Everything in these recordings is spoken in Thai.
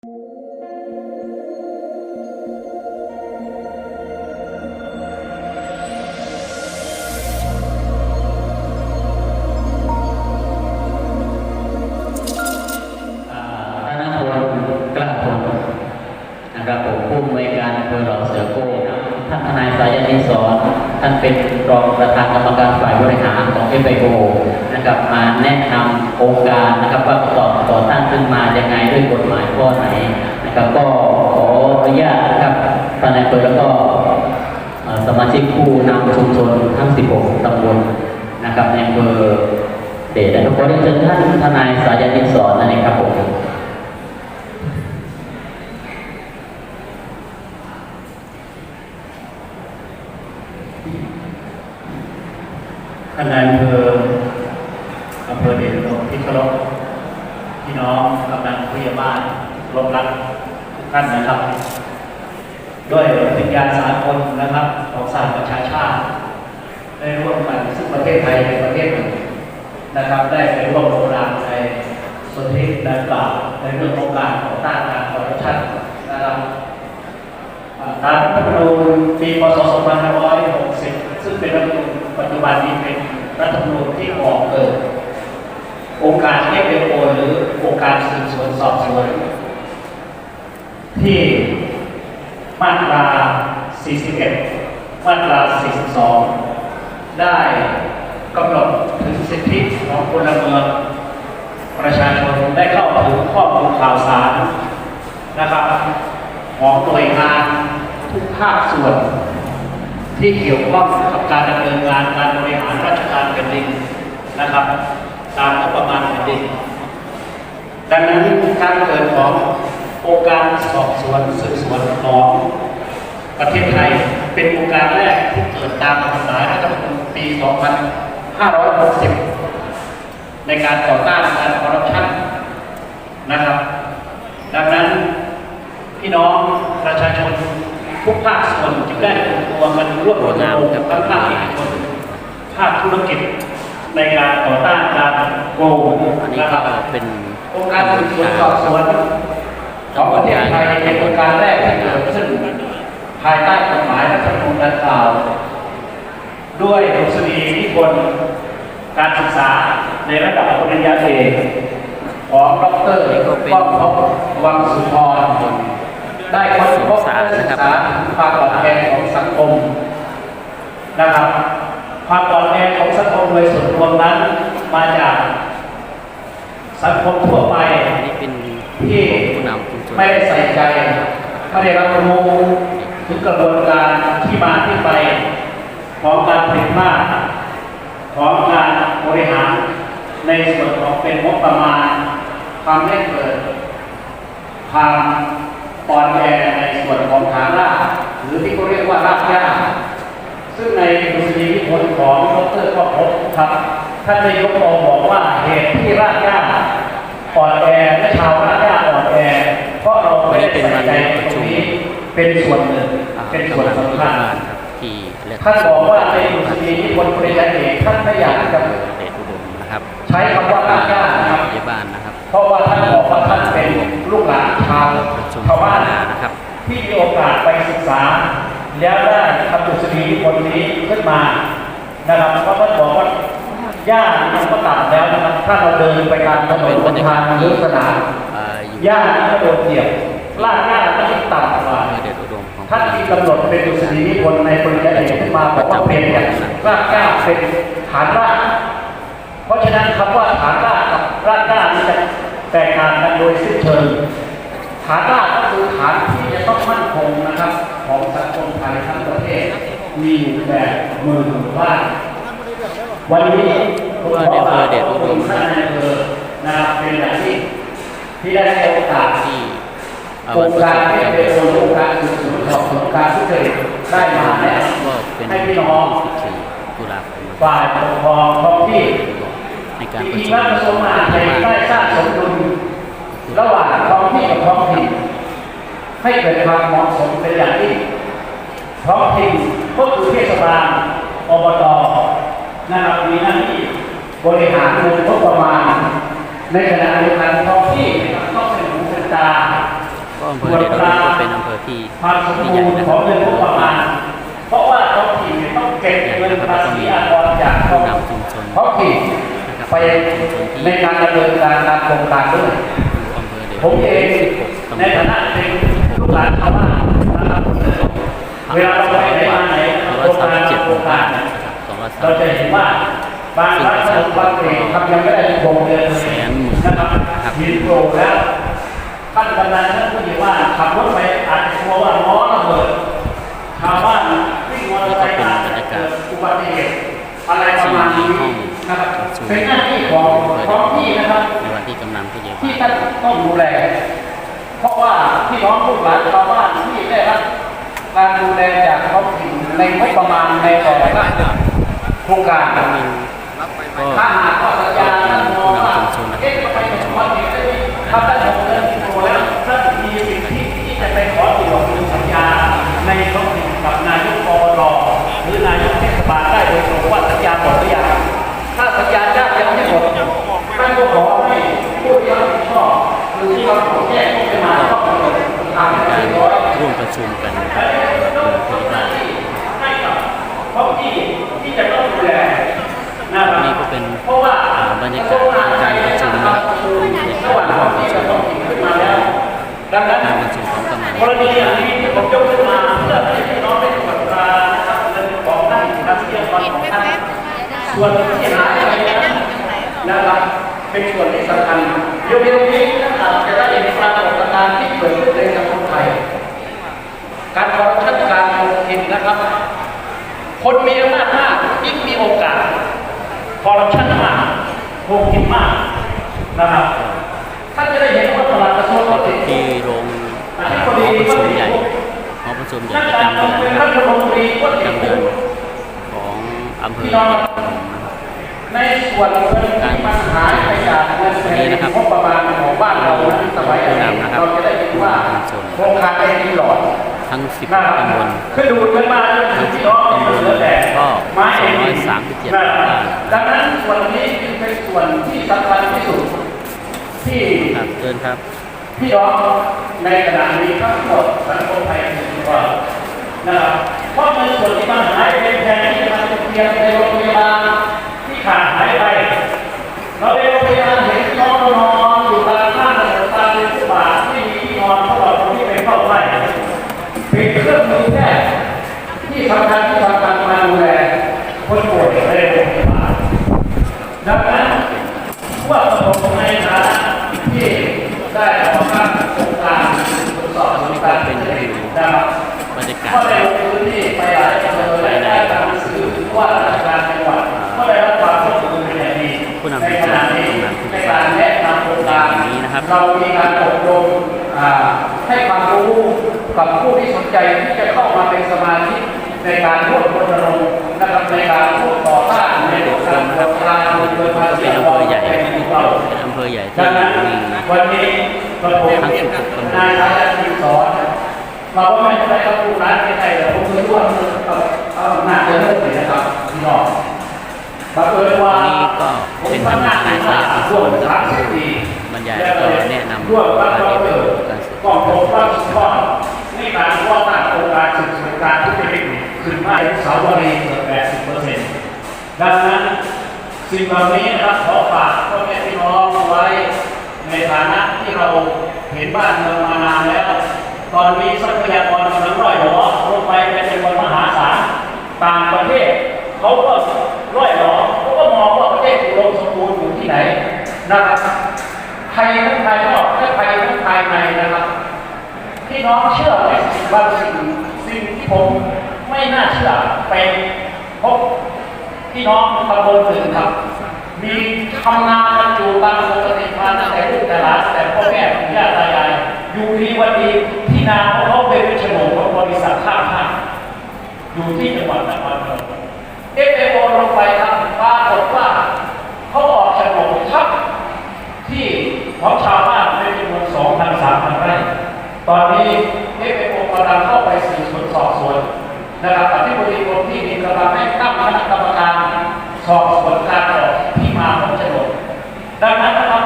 ครับผมผู้อำนวยการอำเภอหลอกเสือโก้ท่านทนายสายันนิสอนท่านเป็นรองประธานกรรมการฝ่ายบริหารของ f อ o นะครับมาแนะนำโครงการนะครับว่า ขึ้นมายังไงด้วยกฎหมายข้อไหนนะครับก็ขออนุญาตนะครับท่านนายอำเภอแล้วก็สมาชิกผู้นำชุมชนทั้ง 16 ตำบลนะครับในอำเภอเดชนะครับขอเรียนเชิญท่านทนายสายันนิสอนนั่นเองครับผมท่านนายอำเภออำเภอเดชอุดมที่เคารพ พี่น้องกำนันผู้ใหญ่บ้านรบรักทุกท่านนะครับ ด้วยวิญญาณสากลนะครับของสหประชาชาติ ได้ร่วมกันซึ่งประเทศไทยเป็นประเทศหนึ่งนะครับ ได้ไปร่วมลงนามในสนธิดังกล่าวในเรื่องของการต่อต้านการคอร์รัปชันนะครับตามรัฐธรรมนูญปีพศ2560 ซึ่งเป็นรัฐธรรมนูญปัจจุบันนี้เป็นรัฐธรรมนูญที่ออกเกิด องค์การเอฟเอโอหรือองค์การสืบสวนสอบสวน ที่มาตรา 41 มาตรา 42 ได้กำหนดถึงสิทธิของพลเมือง ประชาชนได้เข้าถึงข้อมูลข่าวสารนะครับ ของหน่วยงานทุกภาคส่วน ที่เกี่ยวข้องกับการดำเนินงานการบริหารราชการแผ่นดินนะครับ ตามงบประมา เด็น ดังนั้นการเกิดขององค์การสอบสวนสืบสวนของประเทศไทยเป็นองค์การแรกที่เกิดตามกฎหมายรัฐธรรมนูญปี 2560 ในการต่อต้านการคอร์รัปชันนะครับ ดังนั้นพี่น้องประชาชนทุกภาคส่วนจึงได้รวมตัวกันร่วมรณรงค์กับทั้งภาคเอกชนภาคธุรกิจ ในการต่อต้านการโกงอันนี้นะคก็รับเป็นองค์การสืบสวนสอบสวนของประเทศไทยเป็นองค์การแรกที่เกิดขึ้นภายใต้กฎหมายรัฐธรรมนูญดังกล่าว ด้วยดุษฎีนิพนธ์การศึกษาในระดับปริญญาเอกของดรก้องพบวังสุพรได้ค้นพบและศึกษาความอ่อนแอของสังคมนะครับ ความอ่อนแอของสังคมโดยส่วนรวมนั้นมาจากสังคมทั่วไปที่ไม่ได้ใส่ใจไม่ได้รับรู้ถึงกระบวนการที่มาที่ไป ของการผลิตมากของการบริหารในส่วนของเป็นงบประมาณความให้เกิดความอ่อนแอในส่วนของฐานรากหรือที่เขาเรียกว่ารากหญ้า ซึ่งในดุษฎีนิพนธ์ของดรก็พบครับท่านนายกรบอกว่าเหตุที่รากหญ้าอ่อนแอและชาวรากหญ้าอ่อนแอเพราะเราไม่ได้ใส่ใจตรงนี้เป็นส่วนหนึ่งเป็นส่วนสำคัญครับที่เรียกท่านบอกว่าในดุษฎีนิพนธ์ปริญญาเอกท่านไม่อยากจะเดชอุดมนะครับใช้คำว่ารากหญ้านะครับผู้ใหญ่บ้านนะครับเพราะว่าท่านบอกว่าท่านเป็นลูกหลานชาวประชุมชาวบ้านนะครับที่มีโอกาสไปศึกษา แล้วได้ทำดุษฎีคนนี้ขึ้นมานะครับเพราะท่านบอกว่าหญ้ามันก็ต่ำแล้วนะครับถ้าเราเดินไปตามถนนบนทางหรือสนามเอ่ออยู่หญ้านี่ก็โดนเหยียบลากหญ้าก็ยิ่งต่ำกว่าอำเภอเดชอุดมของท่านที่กำหนดเป็นดุษฎีนิพนธ์ในปริญญาเอกขึ้นมาบอกว่าเปลี่ยนจากรากหญ้าเป็นฐานรากเพราะฉะนั้นคำว่าฐานรากกับรากหญ้านี่จะแตกต่างกันโดยสิ้นเชิงฐานรากก็คือฐานที่จะต้องมั่นคงนะครับ ของสังคมไทยทั้งประเทศ มีอยู่แบบมือถือบ้านวันนี้ผมขอฝากขอบคุณท่านในอำเภอนะครับเป็นอย่างที่ที่ได้ให้โอกาสที่เอาโครไว้งประการชุมที่กันเป็นโครงการสืบสวนสอบสวนการทุจริตได้มาแนะก็เป็นให้พี่น้อง14ตุลาคมฝ่ายปกครองท้องที่ในการจประริงชุๆมแล้วกระทรวงมหาดไทยได้สร้างสมดุลระหว่างท้องที่กับท้องถิ่น ให้เกิดความเหมาะสมเป็นอย่างยิ่งท้องถิ่นก็คือเทศบาลอบตนะครับมีหน้าที่บริหารเงินงบประมาณ ในขณะเดียวกันท้องที่ต้องเป็นหูเป็นตาก็อำเภอเดชอุดมก็เป็นอำเภอที่ความสมบูรณ์ของเงินงบประมาณ เพราะว่าท้องถิ่นเนี่ต้องเก็บเงินภาษีอากรจากท้องผู้นำชุมชนท้องถิ่นไปในการดำเนินการตามโครงการด้วยผมเองในฐานะเป็น ลูกหลานชาวบ้านนะครับเวลาเราไปไหนมาไหนสองโคร้รอยงสามการสิบเจ็ดโคหรมู่งบ้าการนนะครับสองร้อยสามเราสิบจะเห็นว่าบางรัฐบางเองทำยังไม่ได้วงเดือนเลยนะครับมีโปรแล้วท่านกำนันท่านผู้ใหญ่ว่าขับรถไปอาจจะกลัวว่าล้อระเบิดชาวบ้านวิ่งมอเตอร์ไซค์อาจจะเกิดอุบัติเหตุอะไรประมาณนี้นะครับเป็นหน้าที่ของท้องที่นะครับในวันที่กำนันผู้ใหญ่ที่บ้านท่านต้องดูแล เพราะว่าพี่น้องลูกหลานชาวบ้านที่ได้รับการดูแลจากท้องถิ่นในงบประมาณในต่อละโครงการถ้าหากว่าสัญญาท่านมองว่าผู้นำชุมชนนะเอ๊ะทำไมถึงวันนี้ได้ทำได้หกเดือนโตแล้วท่านมีสิทธิที่จะไปขอตรวจดูสัญญาในท้องถิ่นกับนายกอบตหรือนายกเทศบาลได้โดยตรงว่าสัญญาหมดหรือยังถ้าสัญญาจ้างยังไม่หมดท่านก็ขอให้ผู้ที่รับผิดชอบหรือที่เราขอแก้ก็ไปมาต้องทำให้ การ เรียบร้อย ร่วมประชุมกันนะครับผู้ใหญ่บ้าน ให้กับท้องที่ที่จะต้องดูแลนะครับ นี่ก็เป็น เพราะว่า อ่าบ รรยากาศการประชุมนะครับระหว่างท้องที่กับท้องขึ้นมาแล้วดังนั้นการประชุมของกำนันกรณีอย่างนี้ผมยกขึ้นมาเพื่อให้น้องได้ตรวจตรานะครับเงินของท่านทรัพยากรของท่านส่วนที่หายไปนั้นนะครับเป็นส่วนที่สำคัญเร็วๆนี้นะครับจะได้เห็นปรากฏการณ์ที่เกิดขึ้นในสังคมไทย การคอร์รัปชันการลงทุนนะครับ คนมีอำนาจมากยิ่งมีโอกาสคอร์รัปชันมาก ลงทุนมากนะครับท่านจะได้เห็นว่าตลาดกระทรวงเกษตรที่โรงอ่าหอประชุมใหญ่หอประชุมใหญ่นักประการจำเมืเดืออนงเป็นนะครับรัฐมนตรีก็ติดประจำเดืคุอนกของอำเภอพี่น้องในส่วนเงินที่มันหายไปจากเงินแผ่นดินงบประมาณของบ้านเรานั้นสมัยอดีตเราจะได้เห็นว่าโครงการไอ้นี่หลอดทั้ง 10นะครับตำบลคือดูดกันมาจนถึงพี่น้องที่เหลือแต่ไม้เอง237นะครับดั งนั้นส่วนนี้จึงเป็นส่วนที่สำคัญที่สุดที่ครับเชิญครับพี่น้องในขณะนี้ทั้งหมดสังคมไทยถือว่านะครับเพราะเงินส่วนที่มันหายไปแทนที่จะมาเป็นเพียงในโรงพยาบาลที่ขาดหายไปเราในโรงพยาบาลเห็นพี่น้องนอน เรามีการอบรมให้ความรู้กับผู้ที่สนใจที่จะเข้ามาเป็นสมาชิกในการร่วมรณรงค์นะครับในการร่วมต่อต้านในเรื่องการจัดการโดยเกินภาษีอำเภอใหญ่ของเราเป็นอำเภอใหญ่ที่ดังนั้นมีวันนี้กระผมทั้งนายทายาททีมสอนเราก็ไม่ได้ต้องดูร้านใครแต่ผมคือร่วมกับเอาหน้าเดินเลยนะครับพี่น้องบังเอิญว่านี่ก็เป็นทางนายสายที่ร่วมนสามสิบปี แล้วก็แนะนำร่วมกับกาเราเรียนการศึกกองผมว่าสุดยอดในการว่าการโครงการสืบสวนการทุจริตขึ้นมาสาวรีเกือบแปดสิบเปอร์เซ็นต์ดังนั้นสิ่งเหล่านี้นะครับขอฝากพ่อแม่พี่น้องไว้ในฐานะที่เราเห็นบ้านเมืองมานานแล้ว ตอนนี้ทรัพยากรกำลังร่อยหรอลงไปเป็นจำนวนมหาศาลต่างประเทศเขาก็ร่อยหรอเขาก็มองว่าประเทศอุดมสมบูรณ์อยู่ที่ไหนนะครับ ไทยทั้งภายนอกและไทยทั้งภายในนะครับพี่น้องเชื่อไหมบางสิ่งสิ่งที่ผมไม่น่าเชื่อเป็นพบพี่น้องตำบลอื่นครับ มีทำนาอยู่ตามปกติมาตั้งแต่ลูกแต่หลานแต่พ่อแม่ปู่ย่าตายายอยู่ดีวันดีที่นาของเขาเป็นโฉนดของบริษัทข้ามชาติอยู่ที่จังหวัดนครพนมเอฟเอโอลงไปครับปรากฏว่าเขาออกโฉนดทับ ของชาวบ้านในจำนวน2,000-3,000ไร่ ตอนนี้เอฟเอโอกำลังเข้าไปสืบสวนสอบสวนนะครับที่บริกรมที่ดินกำลังให้ตั้งคณะกรรมการสอบสวนการตอกที่มาของโฉนดดังนั้นนะครับ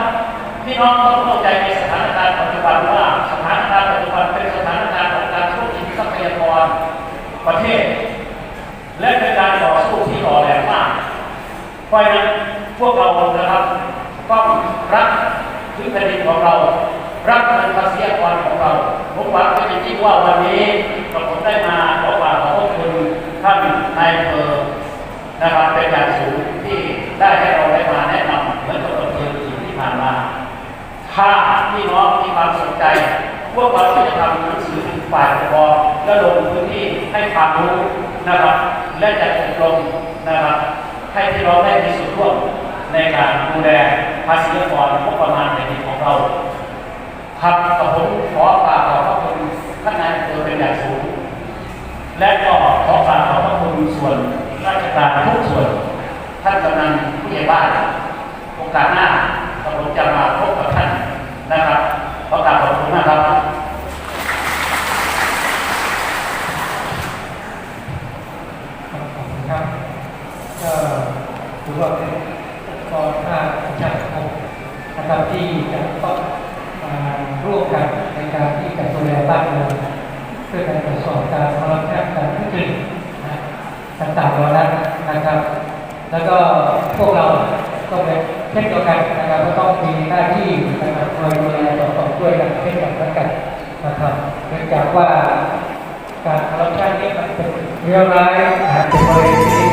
พี่น้องต้องเข้าใจในสถานการณ์ปัจจุบันว่าสถานการณ์ปัจจุบันเป็นสถานการณ์ของการทุจริตทรัพยากรประเทศ และเป็นการต่อสู้ที่ต่อแรงมากเพราะฉะนั้นพวกเรานะครับต้องรัก คือแผ่นดินของเรารักมันภาษีอากรของเราผมหวังเป็นจริงว่าวันนี้กับผมได้มาขอฝากขอบคุณท่านนายอำเภอนะครับเป็นอย่างสูงที่ได้ให้เราได้มาแนะนำเหมือนกับอำเภอนที่ผ่านมาถ้าพี่น้องมีความสนใจ พวกเราจะทำหนังสือฝ่ายปกครองและลงพื้นที่ให้ความรู้นะครับ และจัดอบรมนะครับ ให้พี่น้องได้มีส่วนร่วม ในการดูแลภาษีกรงบประมาณในที่ของเราครับกับผมขอกราบขอบพระคุณท่านนายอำเภอเป็นอย่างสูง และก็ขอกราบขอบพระคุณส่วนราชการทุกส่วน ท่านกำนันผู้ใหญ่บ้าน โอกาสหน้าผมจะมาพบกับท่านนะครับขอกราบขอบคุณมากครับ ขอบคุณครับก็ถือว่าเป็นองค์กรภาคประชาสังคมนะครับที่จะต้องมาร่วม กันในการที่จะดูแลบ้านเมืองเพื่อการตรวจสอบการคอร์รัปชันการทุจริตต่างๆเหล่านั้นนะครับ แล้วก็พวกเราก็เป็นเช่นเดียวกันนะครับก็ต้องมีหน้าที่นะครับคอยดูแลต่อต่อด้วยกันเช่นกันแล้วกันนะครับเนื่องจากว่าการคอร์รัปชันนี่มันเป็นเรื่องร้ายเป็นบริเวณที่